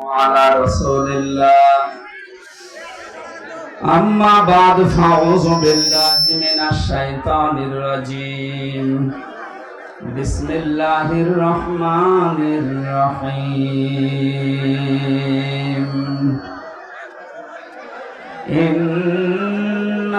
على رسول الله أما بعد فأعوذ بالله من الشيطان الرجيم بسم الله الرحمن الرحيم إن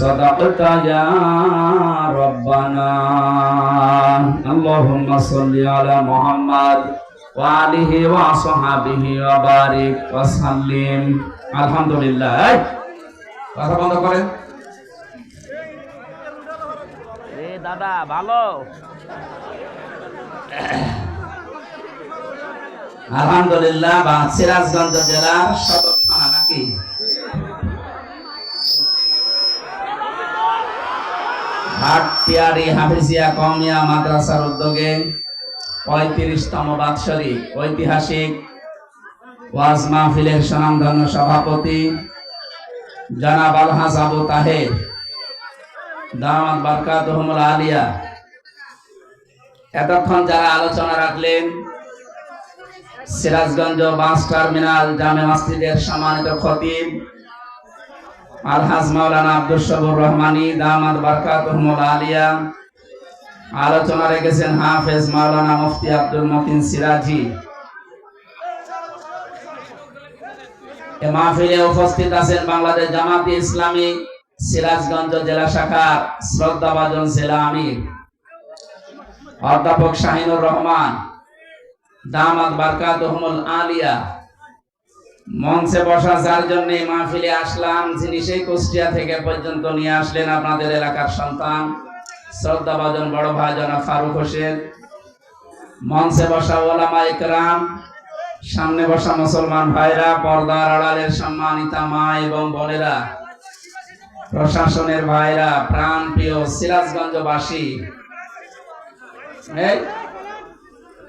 صدقت يا ربنا اللهم صل على محمد وآله وصحبه وبارك وسلم الحمد لله এই, কথা বন্ধ করেন এ দাদা ভালো আলহামদুলিল্লাহ বা সিরাজগঞ্জ জেলার সদর থানা নাকি হাটটিয়ারি হাফিজিয়া কমিয়া মাদ্রাসার উদ্যোগে পঁয়ত্রিশতম বাৎসরিক ঐতিহাসিক ওয়াজ মাহফিলের স্বনামধন্য সভাপতি জনাব আলহাজ আবু তাহের, দামাত বারকাতুহুমুল আলিয়া। এতক্ষণ যারা আলোচনা রাখলেন, সিরাজগঞ্জ বাস টার্মিনাল জামে মসজিদের সম্মানিত খতিব আলহাজ মাওলানা আব্দুল দামাত বারকাতুহুমুল আলিয়া। আলোচনা রেখেছেন হাফেজ মাওলানা মুফতি আব্দুল মতিন সিরাজি। এ মাহফিলে উপস্থিত আছেন বাংলাদেশ জামাতি ইসলামী, সিরাজগঞ্জ জেলা শাখার শ্রদ্ধাভাজন জেলা আমির। অধ্যাপক শাহিনুর রহমান, দামাত বারকাতুহুমুল আলিয়া। মঞ্চে বসা যার জন্য মাহফিলে আসলাম, যিনি সেই কুষ্টিয়া থেকে পর্যন্ত নিয়ে আসলেন আপনাদের এলাকার সন্তান, শ্রদ্ধাভাজন বড় ভাই জনাব ফারুক হোসেন। মঞ্চে বসা ওলামা ইকরাম সামনে বসা মুসলমান ভাইরা, পর্দার আড়ালের সম্মানিতা মা এবং বোনেরা, প্রশাসনের ভাইরা প্রাণ প্রিয় সিরাজগঞ্জবাসী। এই,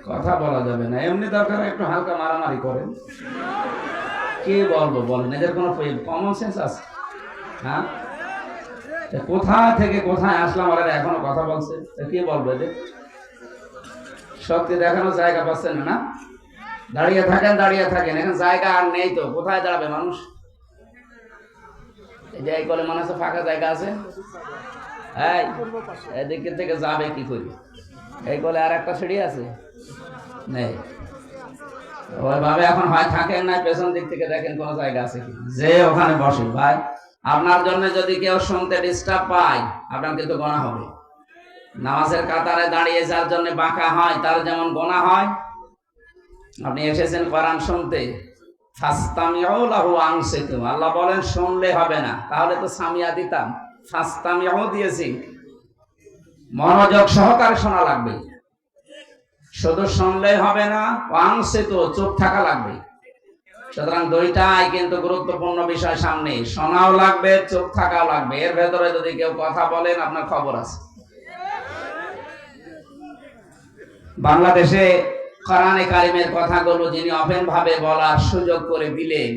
কথা বলা যাবে না, এমনি দরকার একটু হালকা মারামারি করেন। কে বলব? বলেন এদের কোনো কমন সেন্স আছে। হ্যাঁ? কোথা থেকে কোথায় আসলাম ওরা এখনও কথা বলছে? কে বলব এদের? শক্তি দেখানোর জায়গা পাচ্ছেন না, দাঁড়িয়ে থাকেন দাঁড়িয়ে থাকেন। এখন জায়গা আর নেই তো কোথায় দাঁড়াবে মানুষ? এই কলে মনে হচ্ছে ফাঁকা জায়গা আছে। এই এদিকে থেকে যাবে কি করি? এই কলে আর একটা সিঁড়ি আছে? নেই। ওইভাবে এখন হয় থাকেন না, পেছন দিক থেকে দেখেন কোন জায়গা আছে কি যে ওখানে বসে, ভাই, আপনার জন্য যদি কেউ শুনতে ডিস্টার্ব পায়, আপনার কিন্তু গোনা হবে। নামাজের কাতারে দাঁড়িয়ে যার জন্য বাঁকা হয়, তার যেমন গোনা হয়। আপনি এসেছেন কোরআন শুনতে। আল্লাহ বলেন, শুনলে হবে না। তাহলে তো সামিয়া দিতাম। ফাস্তামিউ দিয়েছি। মনোযোগ সহকারে শোনা লাগবে। শুধু শুনলেই হবে না আংসিত চুপ থাকা লাগবে। সুতরাং দুইটাই কিন্তু গুরুত্বপূর্ণ বিষয় সামনে। শোনাও লাগবে চোখ থাকাও লাগবে। এর ভেতরে যদি কেউ কথা বলেন, আপনার খবর আছে। বাংলাদেশে কোরআনে কারিমের কথাগুলো যিনি অফেন ভাবে বলার সুযোগ করে দিলেন,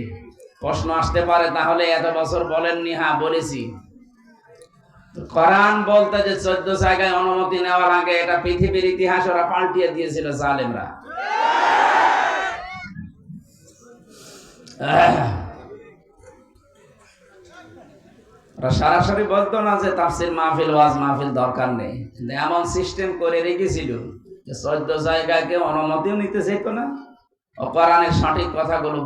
প্রশ্ন আসতে পারে, তাহলে এত বছর বলেননি হ্যাঁ বলেছি। তো কোরআন বলতে যে চোদ্দ জায়গায় অনুমতি নেওয়ার আগে এটা পৃথিবীর ইতিহাস ওরা পাল্টিয়ে দিয়েছিল জালেমরা। সরাসরি বলতো না যে তাফসির মাহফিল, ওয়াজ মাহফিল দরকার নেই। এমন সিস্টেম করে রেখেছিল চোদ্দ জায়গায় কেউ অনুমতিও নিতে চাইতো না। ও সঠিক কথাগুলো